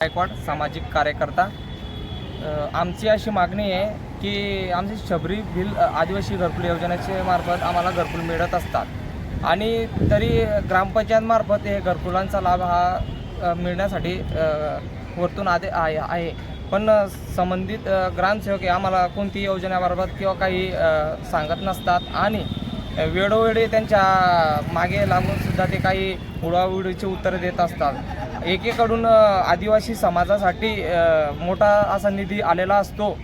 गायकवाड सामाजिक कार्यकर्ता. आमची अशी मागणी आहे की आमची शबरी भिल आदिवासी घरकुल योजनेचे मार्फत आम्हाला घरकुल मिळत असतात. आणि तरी ग्रामपंचायतमार्फत हे घरकुलांचा लाभ हा मिळण्यासाठी वरतून आदे आहे आहे. पण संबंधित ग्रामसेवक हे आम्हाला कोणती योजनेमार्फत किंवा काही सांगत नसतात. आणि वेळोवेळी त्यांच्या मागे लागून सुद्धा ते काही उडाउडीची उत्तरं देत असतात. एकीकडून आदिवासी समाजासाठी मोठा असा निधी आलेला असतो.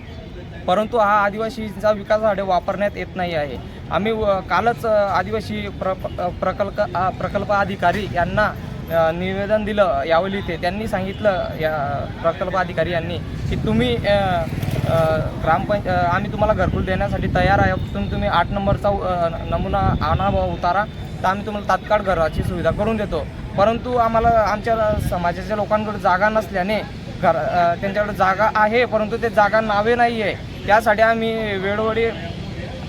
परंतु हा आदिवासीचा विकासासाठी वापरण्यात येत नाही आहे. आम्ही व- कालच आदिवासी प्र प्रकल्प प्रकल्प अधिकारी यांना निवेदन दिलं यावली ते त्यांनी सांगितलं या प्रकल्प अधिकारी यांनी की तुम्ही ग्रामपंच आम्ही तुम्हाला घरकुल देण्यासाठी तयार आहे. तुम्ही तुम्ही आठ नंबरचा नमुना आणा व उतारा. तर आम्ही तुम्हाला तात्काळ घराची सुविधा करून देतो. परंतु आम्हाला आमच्या समाजाच्या लोकांकडे जागा नसल्याने घर त्यांच्याकडे जागा आहे परंतु ते जागा नावे नाही आहे त्यासाठी आम्ही वेळोवेळी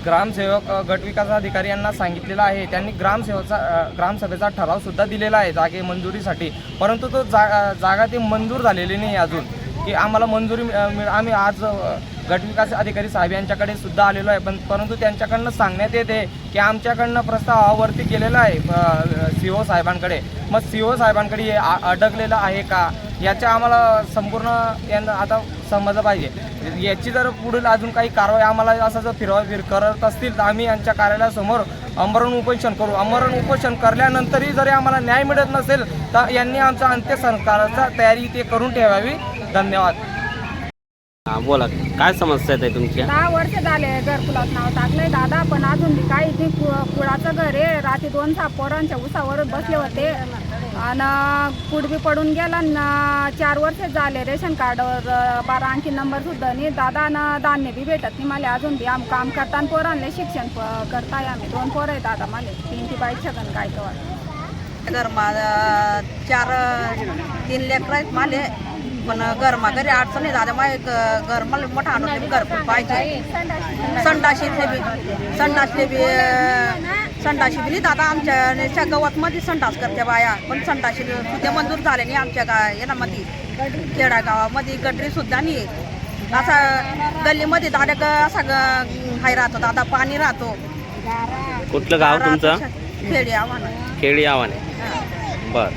ग्रामसेवक गटविकास गट विकास अधिकारी यांना सांगितलेलं आहे. त्यांनी ग्रामसेवकचा ग्रामसभेचा ठरावसुद्धा दिलेला आहे जागे मंजुरीसाठी. परंतु तो जा जागा ती मंजूर झालेली नाही अजून. की आम्हाला मंजुरी मि मिळ- आम्ही आज गटविकास गट विकास अधिकारी साहेब यांच्याकडे सुद्धा आलेलो आहे. पण परंतु त्यांच्याकडनं सांगण्यात येते की आमच्याकडनं प्रस्ताव प्रस्तावावरती केलेला आहे सी ओ साहेबांकडे. मग सी ओ साहेबांकडे हे आ- अडकलेलं आहे का? याच्या आम्हाला संपूर्ण यांना आता समजलं पाहिजे. याची जर पुढील अजून काही कारवाई आम्हाला असं जर फिरवा फिर करत असतील तर आम्ही यांच्या कार्यालयासमोर आमरण उपोषण करू. आमरण उपोषण करल्यानंतरही जरी आम्हाला न्याय मिळत नसेल तर यांनी आमच्या अंत्यसंस्काराचा तयारी ते करून ठेवावी. धन्यवाद. हा बोला. काय समस्या आहे तुमच्या? दहा वर्ष झाले घरकुलात नाव टाकलंय दादा पण अजून बी काही ते कु- कुळाचं घर आहे. रात्री दोन सहा पोरांच्या उसावर बसले होते. आणि कुडबी पडून गेला ना चार वर्ष झाले रेशन कार्डवर बारा अंकी नंबर सुद्धा नाही. दादा ना धान्य बी भेटत नाही मला अजून बी. आम काम करता पोरांले शिक्षण प- करताय आम्ही. दोन पोरं आहे दादा मला. तीन ती बाई छगन काय तर घरमा चार तीन लेकर आहेत माले. पण घरमा घरी अडचण नाही झाल्या. माझे घर मला मोठा आणून घर पण पाहिजे. संडाशीतले बी संडासले बी संडाशी बी नाही आता आमच्या गावातमध्ये संडास करते बाया. पण संडाशी सुद्धा मंजूर झाले नाही आमच्या गा यामध्ये खेडा गावामध्ये गटरी सुद्धा नाही. आहे. असा गल्लीमध्ये दादा ग असा हाय राहतो दादा पाणी राहतो. कुठलं गाव तुमचं? खेडी आव्हान. खेडी आव्हाने बर.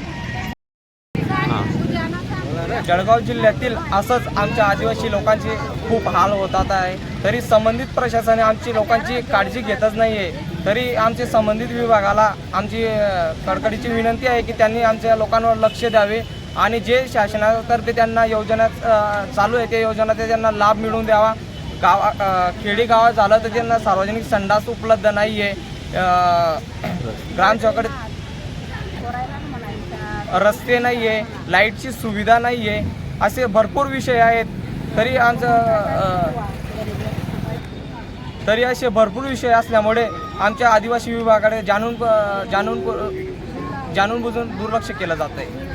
जळगाव जिल्ह्यातील असंच आमच्या आदिवासी लोकांचे खूप हाल होतात आहे. तरी संबंधित प्रशासन आमची लोकांची काळजी घेतच नाही आहे तरी आमचे संबंधित विभागाला आमची कडकडीची विनंती आहे की त्यांनी आमच्या लोकांवर लक्ष द्यावे आणि जे शासनातर्फे त्यांना योजना चालू आहे त्या योजनाचा त्यांना लाभ मिळवून द्यावा. गावा अ, खेडी गावात झालं तर त्यांना सार्वजनिक संडास उपलब्ध नाही आहे ग्रामसेवकडे रस्ते नाही आहे लाईटची सुविधा नाही आहे असे भरपूर विषय आहेत. तरी आमचं तरी असे भरपूर विषय असल्यामुळे आमच्या आदिवासी विभागाकडे जाणून जाणून जाणून बुजून दुर्लक्ष केलं जात आहे